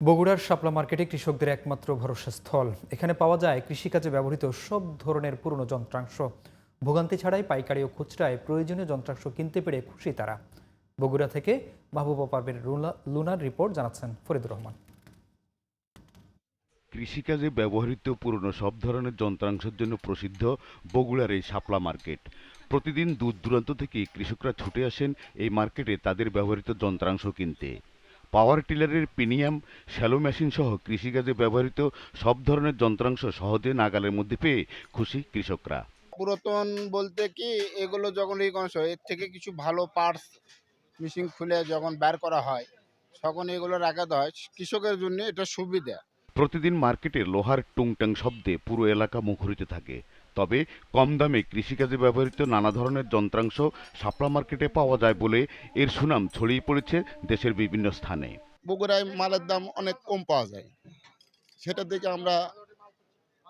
বগুড়ার শাপলা মার্কেটে কৃষকদের একমাত্র ভরসা স্থল এখানে পাওয়া যায় কৃষিকাজে ব্যবহৃত সব ধরনের পুরনো যন্ত্রাংশ। ভোগান্তি ছাড়াই পাইকারি ও খুচরায় প্রয়োজনীয় যন্ত্রাংশ কিনতে পেরে খুশি তারা। বগুড়া থেকে মাহবুবা পারবের লুনার রিপোর্ট জানাচ্ছেন ফরিদুর রহমান। কৃষিকাজে ব্যবহৃত পুরনো সব ধরনের যন্ত্রাংশের জন্য প্রসিদ্ধ বগুড়ার এই শাপলা মার্কেট। প্রতিদিন দূর দূরান্ত থেকে কৃষকরা ছুটে আসেন এই মার্কেটে তাদের ব্যবহৃত যন্ত্রাংশ কিনতে। পাওয়ার টিলারের প্রিমিয়াম শ্যালো মেশিন সহ কৃষিকাজে ব্যবহৃত সব ধরনের যন্ত্রাংশ সহজে নাগালের মধ্যে পেয়ে খুশি কৃষকরা। পুরাতন বলতে কি এগুলো যখন এই হয়, এর থেকে কিছু ভালো পার্টস মেশিন খুলে যখন বের করা হয় তখন এগুলো রাখাতে হয় কৃষকের জন্য এটা সুবিধা। প্রতিদিন মার্কেটে লোহার টুংটাং শব্দে পুরো এলাকা মুখরিত থাকে। তবে কম দামে কৃষিকাজে ব্যবহৃত নানা ধরনের যন্ত্রাংশ শাপলা মার্কেটে পাওয়া যায় বলে এর সুনাম ছড়িয়ে পড়েছে দেশের বিভিন্ন স্থানে। বগুড়ায় মালের দাম অনেক কম পাওয়া যায়। সেটা থেকে আমরা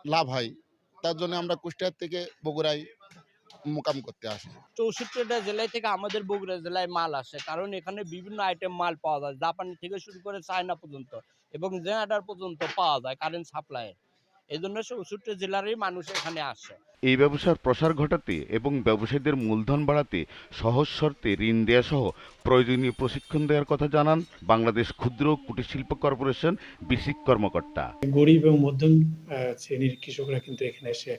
লাভ হয়। তার জন্য আমরা কুষ্টিয়ার থেকে বগুড়ায় মোকাম করতে আসি। চৌষট্টিটা জেলায় থেকে আমাদের বগুড়া জেলায় মাল আসে। কারণ এখানে বিভিন্ন আইটেম মাল পাওয়া যায়। জাপানি থেকে শুরু করে চায়না পর্যন্ত এবং জেনাডার পর্যন্ত পাওয়া যায় কারেন্ট সাপ্লাই এই জন্য চৌষট্টি জেলারই মানুষ এখানে আসে। এই ব্যবসার প্রসার ঘটাতে এবং ব্যবসায়ীদের মূলধন বাড়াতে সহজ শর্তে ঋণ দেয়া সহ প্রয়োজনীয় প্রশিক্ষণ দেওয়ার কথা জানান বাংলাদেশ ক্ষুদ্র কুটির শিল্প কর্পোরেশন বিসিক কর্মকর্তা। গরিব এবং মধ্যম শ্রেণির কৃষকরা কিন্তু এখানে এসে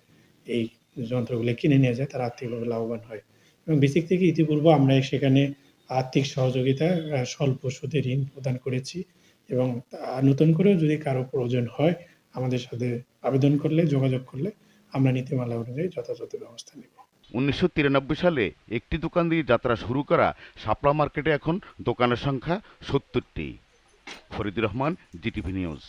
এই যন্ত্রগুলো কিনে নিয়ে যায় তারা আর্থিকভাবে লাভবান হয়। এবং বেসিক থেকে ইতিপূর্বে আমরা সেখানে আর্থিক সহযোগিতা স্বল্প সুদে ঋণ প্রদান করেছি এবং তা- নতুন করেও যদি কারও প্রয়োজন হয় আমাদের সাথে আবেদন করলে, যোগাযোগ করলে আমরা নীতিমালা অনুযায়ী যথাযথ ব্যবস্থা নেব। উনিশশো তিরানব্বই সালে একটি দোকান দিয়ে যাত্রা শুরু করা সাপলা মার্কেটে এখন দোকানের সংখ্যা সত্তরটি। Faridur Rahman, GTV news.